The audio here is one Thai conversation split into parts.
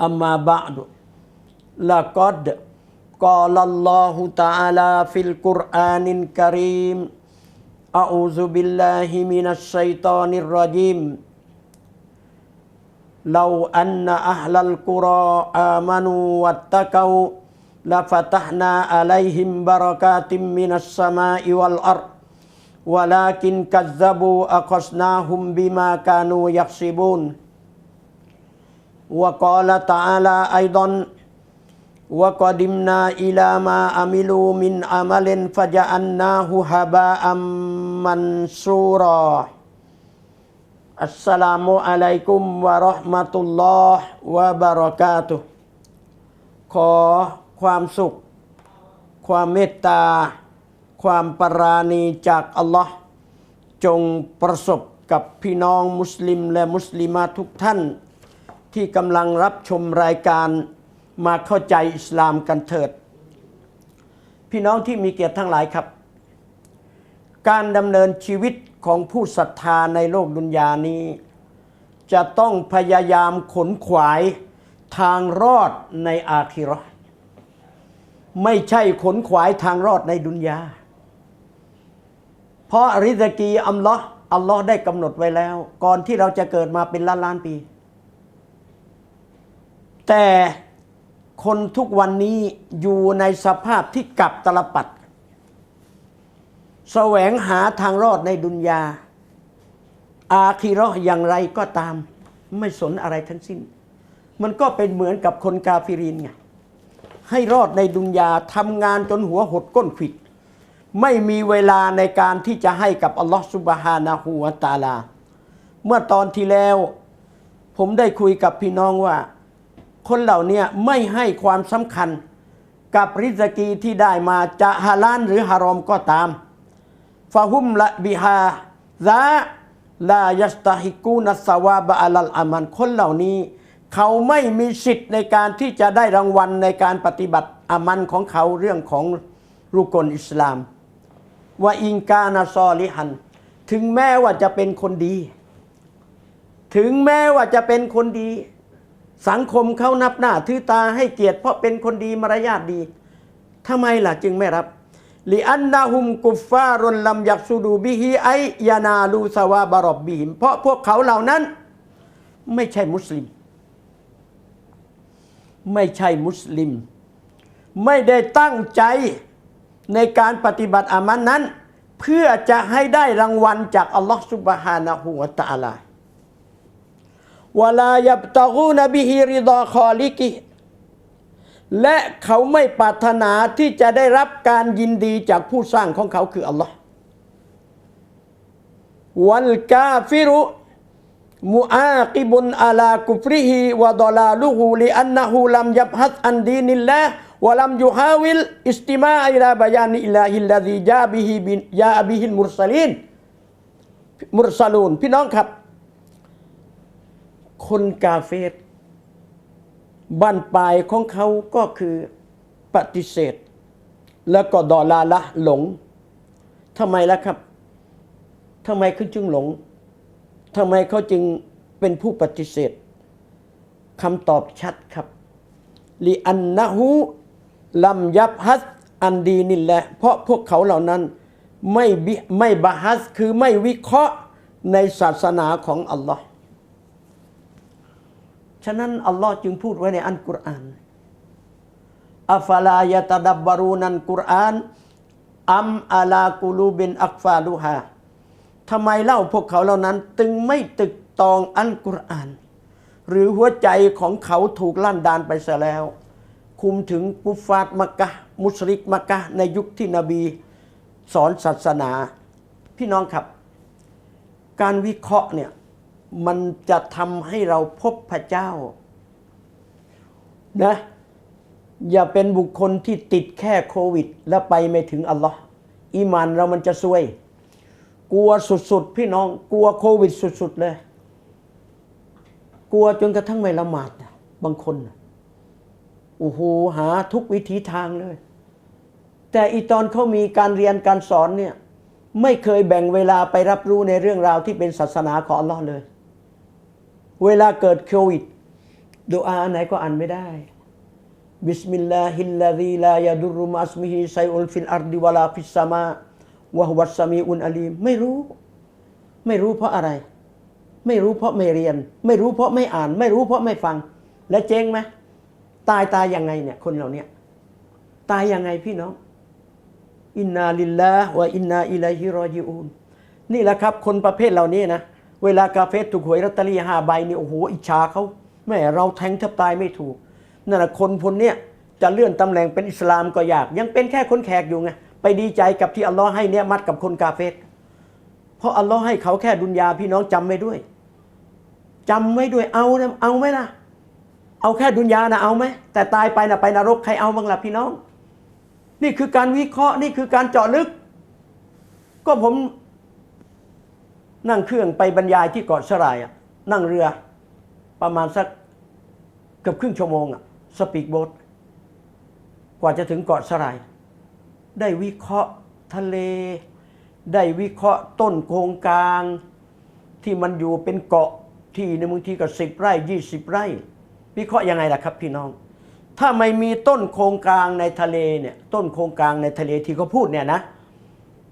أما بعد لقد قال الله تعالى في القرآن الكريم أعوذ بالله من الشيطان الرجيم. لو أن أهل القرى آمنوا واتقوا لفتحنا عليهم بركات من السماء والأرض ولكن كذبوا أخذناهم بما كانوا يكسبون وقال تعالى أيضا وقدمنا إلى ما عملوا من عمل فجعلناه هباء منصورا السلام عليكم ورحمة الله وبركاته ขอความสุข ความเมตตา ความปราณีจากอัลลอฮ์จงประสบกับพี่น้องมุสลิมและมุสลิมาทุกท่าน ที่กำลังรับชมรายการมาเข้าใจอิสลามกันเถิด พี่น้องที่มีเกียรติทั้งหลายครับ การดำเนินชีวิตของผู้ศรัทธาในโลกดุนยานี้ จะต้องพยายามขนขวายทางรอดในอาคิราะห์ไม่ใช่ขนขวายทางรอดในดุนยา เพราะริสกีอัลลอฮ์อัลลอฮ์ได้กำหนดไว้แล้ว ก่อนที่เราจะเกิดมาเป็นล้านล้านปี แต่คนทุกวันนี้อยู่ในสภาพที่กลับตลปัด แสวงหาทางรอดในดุนยา อาคีราะห์อย่างไรก็ตาม ไม่สนอะไรทั้งสิ้น มันก็เป็นเหมือนกับคนกาฟิรินไงให้รอดในดุนยาทำงานจนหัวหดก้นขิด ไม่มีเวลาในการที่จะให้กับอัลลอฮฺสุบฮานาหูวตาลา เมื่อตอนที่แล้ว ผมได้คุยกับพี่น้องว่า คนเหล่านี้ไม่ให้ความสำคัญกับริสกีที่ได้มาจะฮาลานหรือฮารอมก็ตามฟาฮุมละบิฮาซาลายัสตาฮิกูนัสวาบะอัลลอามันคนเหล่านี้ เขาไม่มีสิทธิ์ในการที่จะได้รางวัลในการปฏิบัติอามันของเขาเรื่องของรุกลอิสลามว่าอิงกานาซอลิฮัน ถึงแม้ว่าจะเป็นคนดี ถึงแม้ว่าจะเป็นคนดี สังคมเขานับหน้าถือตาให้เกียรติเพราะเป็นคนดีมารยาทดีทำไมล่ะจึงไม่รับลิอันนาฮุมกุฟฟารุนลัมยักซูดูบิฮิไอยานาลูสวาบารอบบิหิมเพราะพวกเขาเหล่านั้น ไม่ใช่มุสลิม ไม่ใช่มุสลิม ไม่ได้ตั้งใจในการปฏิบัติอามันนั้น เพื่อจะให้ได้รางวัลจากอัลลอฮฺสุบฮานะฮูวะตะอาลา วลายับตะกูนบิฮิริดอคอลิกิและเขาไม่ปรารถนาที่จะได้รับการยินดีจากผู้สร้างของเขาคืออัลลอฮ์วัลกาฟิรุมุอากิบุนอาลากุฟริฮิวะดอลาลูฮูลิอันนะฮูลัมยับฮัดอันดีนิลลาห์วะลัมยุฮาวิลอิสติมาอิลาบยานิอิลาฮิลลาซีจาบิฮิบินยาบิฮิลมุรสลีนมุรสลูนพี่น้องครับ คนกาเฟรบ้านปลายของเขาก็คือปฏิเสธ แล้วก็ดอลาละหลงทำไมล่ะครับทำไมเขาจึงหลงทำไมเขาจึงเป็นผู้ปฏิเสธคำตอบชัดครับลิอันนะฮูลัมยับฮัสอันดีนินแหละ เพราะพวกเขาเหล่านั้นไม่ไม่บาฮัสคือไม่วิเคราะห์ในศาสนาของอัลลอฮ์ ฉะนั้น อัลลอฮ์จึงพูดไว้ในอันกุรอานอัฟลายะตดับบารูนันกุรอานอัมอาลากูลูบินอักฟาลูฮาทำไมเล่าพวกเขาเหล่านั้นตึงไม่ตึกตองอันกุรอาน หรือหัวใจของเขาถูกลั่นดานไปเสียแล้ว คุมถึงกุฟาตมักกะมุสลิกมักกะในยุคที่นบี สอนศาสนา พี่น้องครับ การวิเคราะห์เนี่ย มันจะทำให้เราพบพระเจ้านะอย่าเป็นบุคคลที่ติดแค่โควิด แล้วไปไม่ถึงอัลลอฮ์อีมานเรามันจะซวย กลัวสุดๆ พี่น้องกลัวโควิดสุดๆเลย กลัวจนกระทั่งไม่ละหมาดนะบางคนโอ้โหหาทุกวิธีทางเลย แต่อีตอนเขามีการเรียนการสอนเนี่ย ไม่เคยแบ่งเวลาไปรับรู้ในเรื่องราวที่เป็นศาสนาของอัลลอฮ์เลย เวลาเกิดโควิดดูอานไหนก็อ่านไม่ได้บิสมิลลาฮิลลาซีลายาดุรุมัสมิฮิไซอุลฟิลอาร์ดิวะลาฟิสสมาวะฮุวัสสมีอุนอาลีมไม่รู้ ไม่รู้เพราะอะไร ไม่รู้เพราะไม่เรียน ไม่รู้เพราะไม่อ่าน ไม่รู้เพราะไม่ฟัง และเจ๊งไหมตายตายยังไงเนี่ยคนเหล่าเนี้ยตายยังไงพี่น้อง อินนาลิลลาห์วะอินนาอิลัยฮิรอญิอูนนี่แหละครับ คนประเภทเหล่านี้นะ เวลากาเฟสถูกหวยลอตเตอรี่ห้าใบนี่โอ้โหอิจฉาเขาแม่เราแทงแทบตายไม่ถูกนั่นแหละคนคนเนี้ยจะเลื่อนตำแหน่งเป็นอิสลามก็ยาก ยังเป็นแค่คนแขกอยู่ไงไปดีใจกับที่อัลลอฮ์ให้เนี่ยมัดกับคนกาเฟสเพราะอัลลอฮ์ให้เขาแค่ดุนยาพี่น้องจำไว้ด้วยจำไว้ด้วยเอานะเอาไหมล่ะ เอาแค่ดุนยานะเอาไหมแต่ตายไปนะไปนรกใครเอาบ้างล่ะพี่น้อง นี่คือการวิเคราะห์นี่คือการเจาะลึก ก็ผม นั่งเครื่องไปบรรยายที่เกาะสลายอะนั่งเรือประมาณสักเกือบครึ่งชั่วโมงอะสปีกโบ๊ทกว่าจะถึงเกาะสลาย ได้วิเคราะห์ทะเล ได้วิเคราะห์ต้นโครงกลาง ที่มันอยู่เป็นเกาะที่ในบางทีก็สิบไร่ยี่สิบไร่ วิเคราะห์ยังไงล่ะครับพี่น้อง ถ้าไม่มีต้นโครงกลางในทะเลเนี่ยต้นโครงกลางในทะเลที่เขาพูดเนี่ยนะ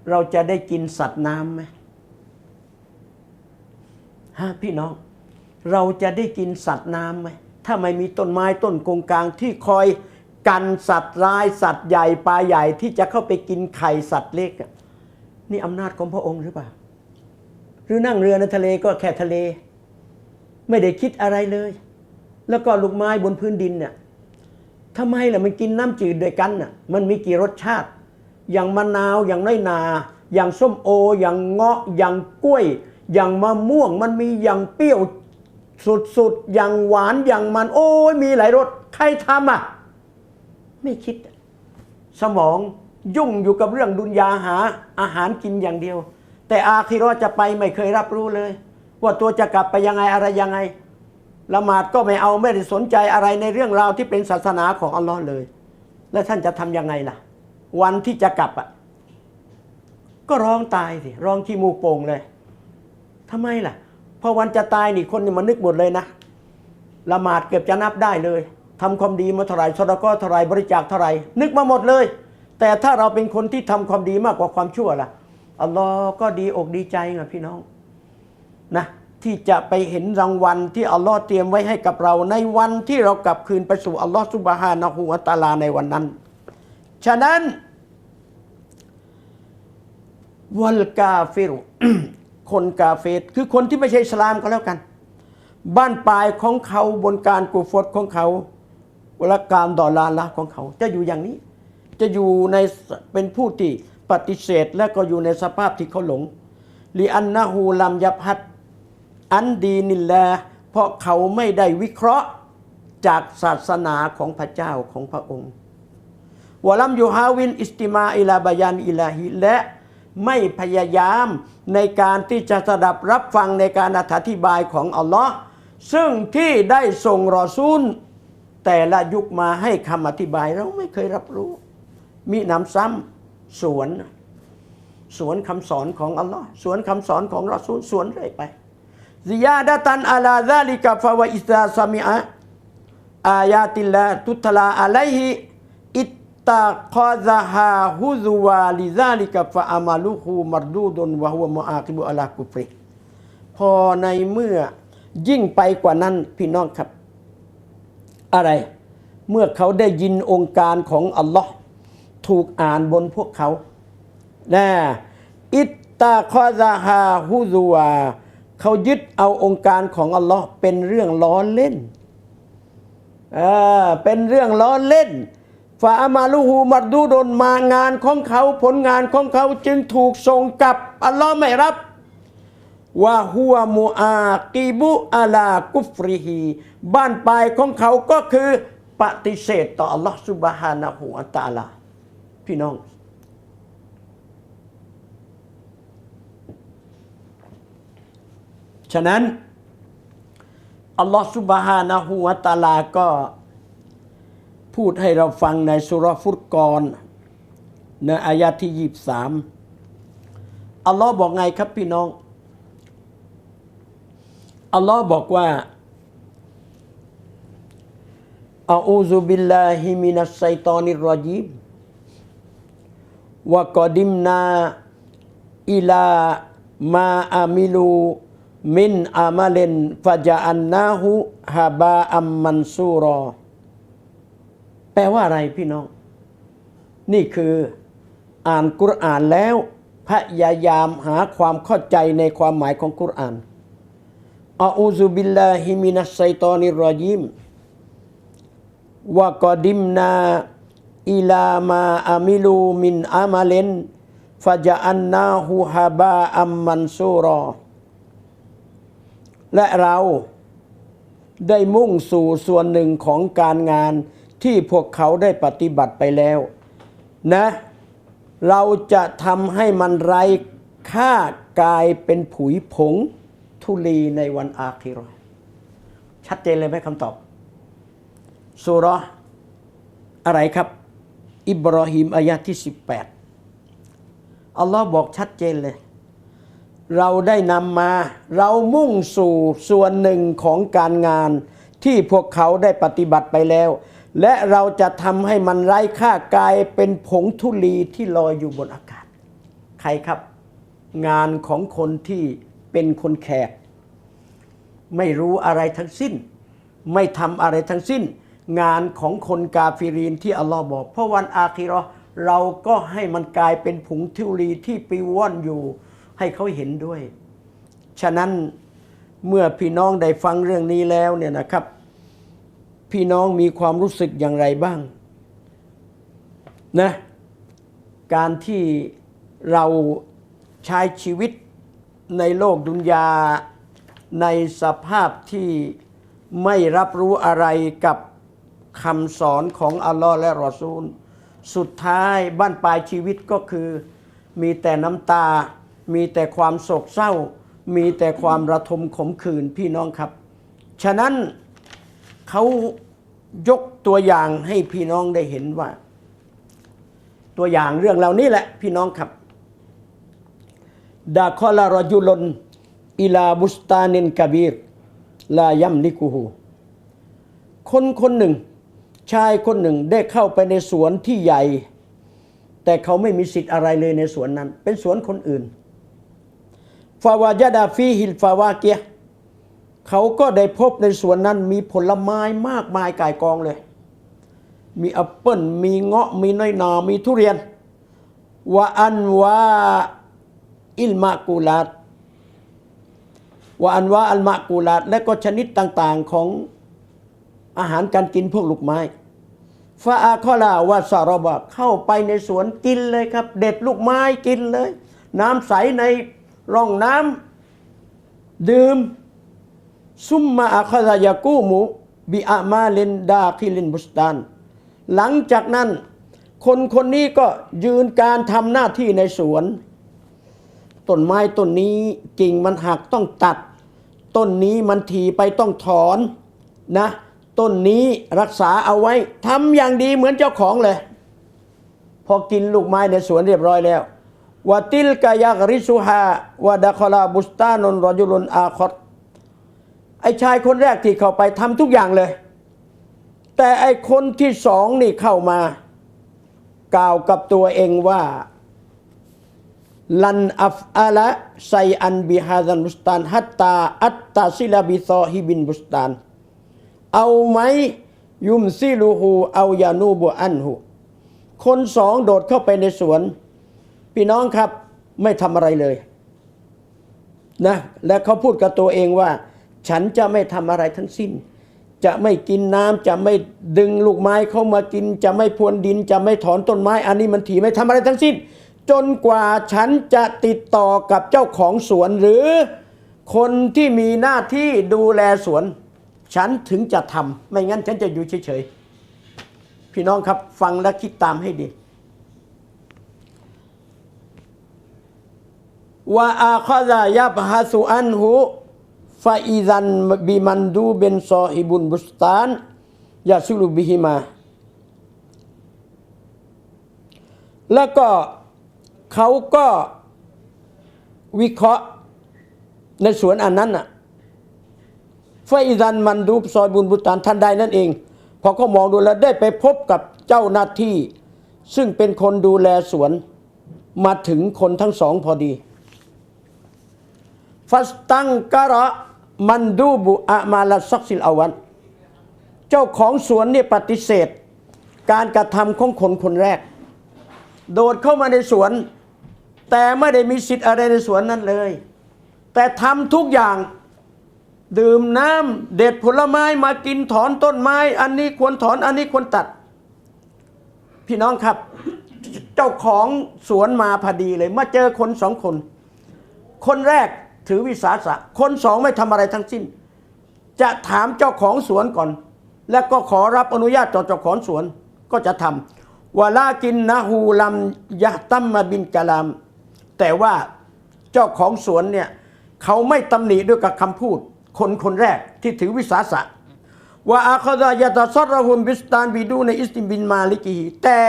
เราจะได้กินสัตว์น้ำไหม ฮะพี่น้อง เราจะได้กินสัตว์น้ำไหมถ้าไม่มีต้นไม้ต้นโครงกลางที่คอยกันสัตว์ร้ายสัตว์ใหญ่ปลาใหญ่ที่จะเข้าไปกินไข่สัตว์เล็กนี่อำนาจของพระองค์หรือเปล่า หรือนั่งเรือในทะเลก็แค่ทะเล ไม่ได้คิดอะไรเลย แล้วก็ลูกไม้บนพื้นดินเนี่ยทำไมล่ะมันกินน้ำจืดด้วยกันน่ะมันมีกี่รสชาติ อย่างมะนาวอย่างน้อยนา อย่างส้มโอ อย่างเงาะอย่างกล้วย อย่างมะม่วงมันมีอย่างเปรี้ยวสุดๆ อย่างหวานอย่างมัน โอ้ยมีหลายรสใครทำอะ ไม่คิด สมองยุ่งอยู่กับเรื่องดุนยาหาอาหารกินอย่างเดียว แต่อาคิเราจะไปไม่เคยรับรู้เลย ว่าตัวจะกลับไปยังไงอะไรยังไงละหมาดก็ไม่เอาไม่ได้สนใจอะไรในเรื่องราวที่เป็นศาสนาของอัลลอฮ์เลย แล้วท่านจะทำยังไงล่ะ วันที่จะกลับอะก็ร้องตายสิร้องขี้มูกโป่งเลย ทำไมล่ะ พอวันจะตายนี่คนนี่มันนึกหมดเลยนะ ละหมาดเกือบจะนับได้เลยทำความดีมาเท่าไร่สดก็เท่าไรบริจาคเท่าไรนึกมาหมดเลย แต่ถ้าเราเป็นคนที่ทำความดีมากกว่าความชั่วล่ะอัลลอฮ์ก็ดีอกดีใจไงพี่น้องนะที่จะไปเห็นรางวัลที่อัลลอฮ์เตรียมไว้ให้กับเรา ในวันที่เรากลับคืนไปสู่อัลลอฮ์ซุบฮานะฮูวะตาลาในวันนั้น ฉะนั้นวัลกาเฟรุ คนกาเฟรคือคนที่ไม่ใช่สลามก็แล้วกัน บ้านปลายของเขาบนการกุฟรของเขาและการดอลาละของเขา จะอยู่อย่างนี้ จะอยู่ในเป็นผู้ที่ปฏิเสธ และก็อยู่ในสภาพที่เขาหลงลีอันนะฮูลัมยับฮัดอันดีนิลลเพราะเขาไม่ได้วิเคราะห์จากศาสนาของพระเจ้าของพระองค์วลัมยูฮาวินอิสติมาอิลาบายานอิลาฮิและ ไม่พยายามในการที่จะสดับรับฟังในการอธิบายของอัลลอฮ์ซึ่งที่ได้ส่งรอซูล แต่ละยุคมาให้คำอธิบายเราไม่เคยรับรู้ มีนำซ้ำสวนสวนคำสอนของอัลลอฮ์สวนคำสอนของรอซูลสวนเรื่อยไปซิยาดะตันอาลาซาลิกะฟาวอิซาซามิอะอายาติลลาตุตลาอะลัยฮิ ตะคอซะฮาฮุซวาลิซาลิกะฟะอามาลุฮูมัรดูดนวะฮุวะมอาคิบุอะลากุฟริพอในเมื่อยิ่งไปกว่านั้นพี่น้องครับ อะไร เมื่อเขาได้ยินองค์การของอัลลอฮ์ถูกอ่านบนพวกเขานะอิตตาคอซาฮาฮุซวาเขายึดเอาองค์การของอัลลอฮ์เป็นเรื่องล้อเล่นอ่าเป็นเรื่องล้อเล่น ฟาอามาลูฮูมัดดูดนมางานของเขาผลงานของเขาจึงถูกส่งกลับ อัลลอฮ์ไม่รับว่าหัวมูอากีบุอาลากุฟริฮีบ้านปลายของเขาก็คือปฏิเสธต่ออัลลอฮ์สุบฮานะฮูวตาลา พี่น้อง ฉะนั้น อัลลอฮ์สุบฮานะฮูวตาลาก็ พูดให้เราฟังในสุรฟุตกรในอายะที่ยีบสามอัลลอฮ์บอกไงครับพี่น้อง อัลลอฮ์บอกว่าอาอูซุบิลลาฮิมินัสไซตอนิรรอจีมวะกอดิมนาอิลามาอามิลูมินอามาเลนฟะจาอันนาหูฮาบาอัมมันซูรอ แปลว่าอะไรพี่น้อง นี่คืออ่านกุรอานแล้วพยายามหาความเข้าใจในความหมายของกุรอานอาอูซุบิลลาฮิมินัสไซตอนิรรอยิมวะกอดิมนาอิลามาอามิลูมินอามาเลนฟะจาอันนาหูฮาบาอัมมันซูรอ และเราได้มุ่งสู่ส่วนหนึ่งของการงาน ที่พวกเขาได้ปฏิบัติไปแล้วนะ เราจะทำให้มันไร้ค่ากลายเป็นผุยผงทุลีในวันอาคิราะห์ชัดเจนเลยไหมคำตอบสุรอะไรครับ อิบรอฮิมอายะที่ 18 อัลลอฮ์บอกชัดเจนเลย เราได้นำมาเรามุ่งสู่ส่วนหนึ่งของการงานที่พวกเขาได้ปฏิบัติไปแล้ว และเราจะทำให้มันไร้ค่ากลายเป็นผงธุลีที่ลอยอยู่บนอากาศ ใครครับ งานของคนที่เป็นคนแขก ไม่รู้อะไรทั้งสิ้น ไม่ทำอะไรทั้งสิ้น งานของคนกาฟิรีนที่อัลลอฮ์บอก เพราะวันอาคิราะห์เราก็ให้มันกลายเป็นผงทุลีที่ปิว่อนอยู่ ให้เขาเห็นด้วย ฉะนั้นเมื่อพี่น้องได้ฟังเรื่องนี้แล้วเนี่ยนะครับ พี่น้องมีความรู้สึกอย่างไรบ้างนะการที่เราใช้ชีวิตในโลกดุนยา ในสภาพที่ไม่รับรู้อะไรกับคำสอนของอัลลอฮ์และรอซูล สุดท้ายบ้านปลายชีวิตก็คือ มีแต่น้ำตา มีแต่ความโศกเศร้า มีแต่ความระทมขมขื่นพี่น้องครับ ฉะนั้นเขา ยกตัวอย่างให้พี่น้องได้เห็นว่า ตัวอย่างเรื่องเหล่านี้แหละพี่น้องครับดาคอลารจุลนอิลาบุสตานินกบีรลายัมลิกูฮูคนคนหนึ่ง ชายคนหนึ่งได้เข้าไปในสวนที่ใหญ่ แต่เขาไม่มีสิทธิ์อะไรเลยในสวนนั้น เป็นสวนคนอื่นฟาวายาดาฟีฮิลฟาวาเกีย เขาก็ได้พบในสวนนั้นมีผลไม้มากมายก่ายกองเลย มีแอปเปิ้ลมีเงาะมีน้อยหนามีทุเรียนวะอันวาอิลมากูลาตวะอันวาอัลมากูลาตและก็ชนิดต่างๆของอาหารการกินพวกลูกไม้ฟาอาคอลาวาซารบะเข้าไปในสวนกินเลยครับ เด็ดลูกไม้กินเลย น้ำใสในร่องน้ำดื่ม ซุมมาอาคาซายากูมูบิอามาเลนดาคิลินบุสตาน หลังจากนั้น คนคนนี้ก็ยืนการทำหน้าที่ในสวนต้นไม้ต้นนี้กิ่งมันหักต้องตัด ต้นนี้มันถีไปต้องถอนนะต้นนี้รักษาเอาไว้ทำอย่างดีเหมือนเจ้าของเลย พอกินลูกไม้ในสวนเรียบร้อยแล้ววาติลกายากริสุฮาวาดาคลาบุสตานนรจุลนอาคอต ไอ้ชายคนแรกที่เข้าไปทำทุกอย่างเลย แต่ไอ้คนที่สองนี่เข้ามากล่าวกับตัวเองว่าลันอัฟอาละไซอันบิฮาซันบุสตานฮัตตาอัตตาซิลาบิซอฮิบินบุสตาน เอาไหมยุมซิลูฮูเอายานูบุอันหูคนสองโดดเข้าไปในสวน พี่น้องครับไม่ทำอะไรเลยนะและเขาพูดกับตัวเองว่า ฉันจะไม่ทำอะไรทั้งสิ้น จะไม่กินน้ำจะไม่ดึงลูกไม้เข้ามากิน จะไม่พรวนดิน จะไม่ถอนต้นไม้ อันนี้มันถีไม่ทำอะไรทั้งสิ้น จนกว่าฉันจะติดต่อกับเจ้าของสวนหรือ คนที่มีหน้าที่ดูแลสวน ฉันถึงจะทำไม่งั้นฉันจะอยู่เฉยๆพี่น้องครับฟังและคิดตามให้ดีว่าอาคาซายับฮัสุอันหู ฟาอิซันบิมันดูเบนซอฮิบุนบุสตานยาสุลุบิฮิมา แล้วก็เขาก็วิเคราะห์ในสวนอันนั้นน่ะฟาอิซันมันดูซอยบุนบุสตานทันใดนั่นเอง พอเขามองดูแล้วได้ไปพบกับเจ้าหน้าที่ ซึ่งเป็นคนดูแลสวนมาถึงคนทั้งสองพอดี ฟัสตังกะระ มันดูบุอะมาลซักซิลอาวัน เจ้าของสวนเนี่ยปฏิเสธ การกระทำของคนคนแรก โดดเข้ามาในสวน แต่ไม่ได้มีสิทธิ์อะไรในสวนนั้นเลย แต่ทำทุกอย่างดื่มน้ำเด็ดผลไม้มากินถอนต้นไม้ อันนี้ควรถอนอันนี้ควรตัด พี่น้องครับ เจ้าของสวนมาพอดีเลย มาเจอคนสองคน คนแรก ถือวิสาสะ คนสองไม่ทำอะไรทั้งสิ้น จะถามเจ้าของสวนก่อน แล้วก็ขอรับอนุญาตจากเจ้าของสวนก็จะทำวลากินนะฮูลัมยะตัมมาบินกะลาม แต่ว่าเจ้าของสวนเนี่ยเขาไม่ตำหนิด้วยกับคำพูด คนคนแรกที่ถือวิสาสะว่าอาคาดายะตาซอรหุมบิสตานบิดูในอิสติมบินมาลิกีแต่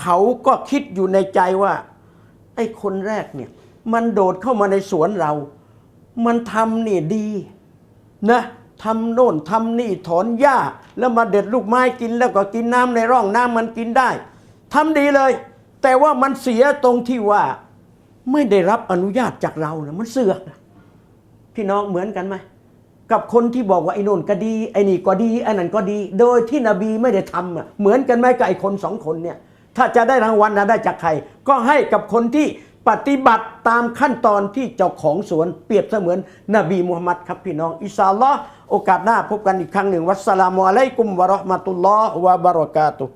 เขาก็คิดอยู่ในใจว่า ไอ้คนแรกเนี่ย มันโดดเข้ามาในสวนเรา มันทำนี่ดีนะทำโน่นทำนี่ถอนหญ้า แล้วมาเด็ดลูกไม้กินแล้วก็กินน้ำในร่องน้ำมันกินได้ทำดีเลย แต่ว่ามันเสียตรงที่ว่า ไม่ได้รับอนุญาตจากเรานะมันเสือกพี่น้องเหมือนกันไหมกับคนที่บอกว่าไอ้โน่นก็ดีไอ้นี่ก็ดีไอ้นั่นก็ดี โดยที่นบีไม่ได้ทำอะเหมือนกันไหมกับไอ้คนสองคนเนี่ยถ้าจะได้รางวัลนะได้จากใคร ก็ให้กับคนที่ ปฏิบัติตามขั้นตอนที่เจ้าของสวนเปรียบเสมือนนบีมุฮัมมัดครับพี่น้องอิสาอัลลอฮ์โอกาสหน้าพบกันอีกครั้งหนึ่งวัสสลามุอะลัยกุมวะราะห์มะตุลลอฮ์วะบะเราะกาตุฮ์